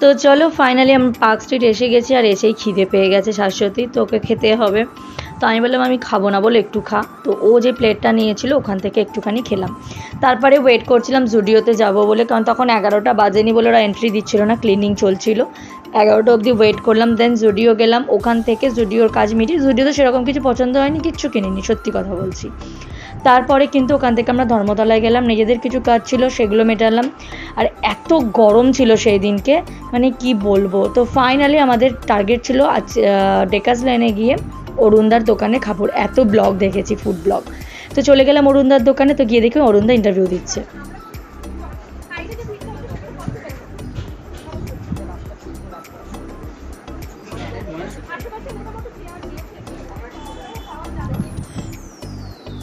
তো চলো ফাইনালি আমরা পার্ক স্ট্রিট এসে গেছি আর এসেই খিদে পেয়ে গেছে শাশ্বতী তোকে খেতে হবে। তো আমি বললাম, আমি খাব না বলে একটু খা। তো ও যে প্লেটটা নিয়েছিল, ওখান থেকে একটুখানি খেলাম। তারপরে ওয়েট করছিলাম জুডিওতে যাব বলে, কারণ তখন এগারোটা বাজেনি বলে ওরা এন্ট্রি দিচ্ছিল না ক্লিনিং চলছিল। এগারোটা অবধি ওয়েট করলাম দেন জুডিও গেলাম। ওখান থেকে জুডিওর কাজ মিটিয়ে, জুডিওতে সেরকম কিছু পছন্দ হয়নি, কিচ্ছু কিনিনি, সত্যি কথা বলছি। তারপরে কিন্তু ওখান থেকে আমরা ধর্মতলায় গেলাম। নিজেদের কিছু কাজ ছিল, সেগুলো মেটালাম। আর এত গরম ছিল সেই দিনকে মানে কি বলব? তো ফাইনালি আমাদের টার্গেট ছিল আজ ডেকাস লাইনে গিয়ে অরুণদার দোকানে খাব। এত ব্লগ দেখেছি ফুড ব্লগ তো চলে গেলাম অরুণদার দোকানে, তো গিয়ে দেখি অরুণদা ইন্টারভিউ দিচ্ছে।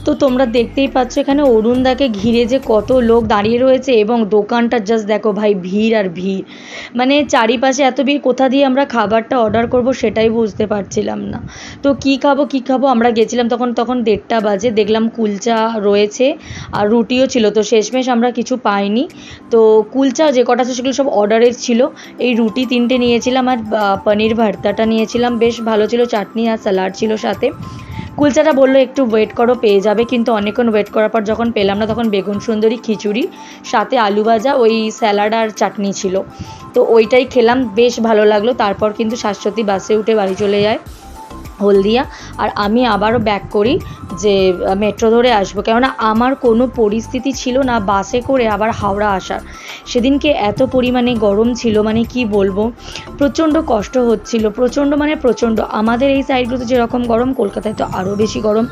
তো তোমরা দেখতেই পাচ্ছ এখানে অরুণদাকে ঘিরে যে কত লোক দাঁড়িয়ে রয়েছে এবং দোকানটা জাস্ট দেখো ভাই ভিড় আর ভিড়। মানে চারিপাশে এত ভিড়, কোথা দিয়ে আমরা খাবারটা অর্ডার করব সেটাই বুঝতে পারছিলাম না। তো কি খাব কি খাব? আমরা গেছিলাম তখন তখন দেড়টা বাজে, দেখলাম কুলচা রয়েছে আর রুটিও ছিল। তো শেষমেশ আমরা কিছু পাইনি। তো কুলচা যে কটা ছিল সেগুলো সব অর্ডারের ছিল। এই রুটি তিনটে নিয়েছিলাম আর পনির ভর্তাটা নিয়েছিলাম। বেশ ভালো ছিল, চাটনি আর স্যালাড ছিল সাথে। কুলচাটা বলল, একটু ওয়েট করো, পেয়ে যাবে। কিন্তু অনেকক্ষণ ওয়েট করার পর যখন পেলাম না, তখন বেগুন সুন্দরী খিচুড়ি, সাথে আলু ভাজা, ওই স্যালাড আর চাটনি ছিল। তো ওইটাই খেলাম, বেশ ভালো লাগল। তারপর কিন্তু শাশ্বতী বাসে উঠে বাড়ি চলে যায়। হলদিয়া, আর আমি আবারও ব্যাক করি যে মেট্রো ধরে আসব। কেননা আমার কোনো পরিস্থিতি ছিল না বাসে করে আবার হাওড়া আসার। সেদিনকে এত পরিমাণে গরম ছিল মানে কি বলব? প্রচণ্ড কষ্ট হচ্ছিল, প্রচণ্ড মানে প্রচণ্ড। আমাদের এই সাইডগুলোতে যেরকম গরম, কলকাতায় তো আরও বেশি গরম।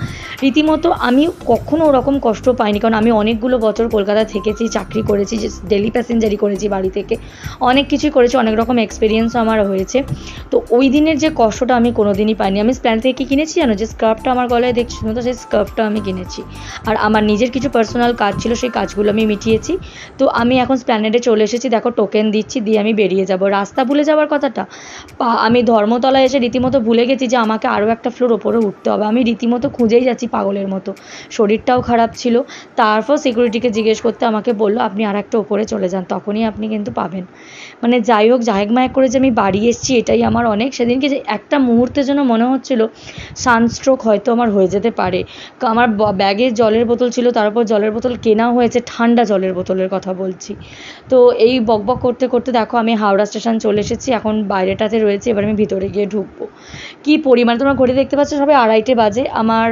রীতিমতো আমি কখনো ওরকম কষ্ট পাইনি, কারণ আমি অনেকগুলো বছর কলকাতা থেকেছি, চাকরি করেছি ডেলি প্যাসেঞ্জারি করেছি বাড়ি থেকে। অনেক কিছুই করেছি, অনেক রকম এক্সপিরিয়েন্স আমার হয়েছে। তো ওই দিনের যে কষ্টটা আমি কোনো দিনই পাইনি। আমি প্ল্যান থেকে কি কিনেছি জানো? যে স্কার্ফটা আমার গলায় দেখছি তো সেই স্কার্ফটা আমি কিনেছি। আর আমার নিজের কিছু পার্সোনাল কাজ ছিল, সেই কাজগুলো আমি মিটিয়েছি। তো আমি এখন স্প্ল্যানেডে চলে এসেছি, দেখো টোকেন দিচ্ছি, দিয়ে আমি বেরিয়ে যাব। রাস্তা ভুলে যাওয়ার কথাটা? আমি ধর্মতলায় এসে রীতিমতো ভুলে গেছি যে আমাকে আরও একটা ফ্লোর ওপরে উঠতে হবে। আমি রীতিমতো খুঁজেই যাচ্ছি পাগলের মতো। শরীরটাও খারাপ ছিল। তারপর সিকিউরিটিকে জিজ্ঞেস করতে আমাকে বলল, আপনি আর একটা ওপরে চলে যান, তখনই আপনি কিন্তু পাবেন। মানে যাই হোক জাহেক মায়েক করে যে আমি বাড়ি এসেছি, এটাই আমার অনেক সেদিনকে যে একটা মুহূর্তের জন্য মনে হচ্ছিল সানস্ট্রোক হয়তো আমার হয়ে যেতে পারে। আমার ব্যাগে জলের বোতল ছিল, তার উপর জলের বোতল কেনা হয়েছে, ঠান্ডা জলের বোতলের কথা বলছি। তো এই বকবক করতে করতে দেখো, আমি হাওড়া স্টেশন চলে এসেছি, এখন বাইরেটাতে রয়েছে, এবার আমি ভিতরে গিয়ে ঢুকবো। কি পরিমাণ তোমরা ঘড়ি দেখতে পাচ্ছ? সবাই আড়াইটে বাজে। আমার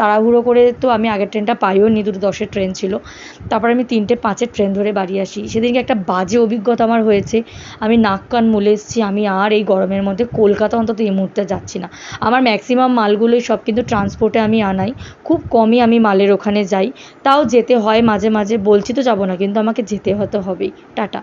তাড়াহুড়ো করে তো আমি আগের ট্রেনটা পাইও নি, দুটো দশের ট্রেন ছিল। তারপর আমি তিনটে পাঁচের ট্রেন ধরে বাড়ি আসি। সেদিনকে একটা বাজে অভিজ্ঞতা আমার হয়েছে। আমি নাক কান মুলে এসেছি, আমি আর এই গরমের মধ্যে কলকাতা অন্তত এই মুহূর্তে যাচ্ছি না। আমার ম্যাক্সিমাম মালগুলোই সব কিন্তু ট্রান্সপোর্টে আমি আনাই। খুব কমই আমি মালের ওখানে যাই। তাও যেতে হয় মাঝে মাঝে। বলছি তো যাব না, কিন্তু আমাকে যেতে হয়তো হবেই। টাটা।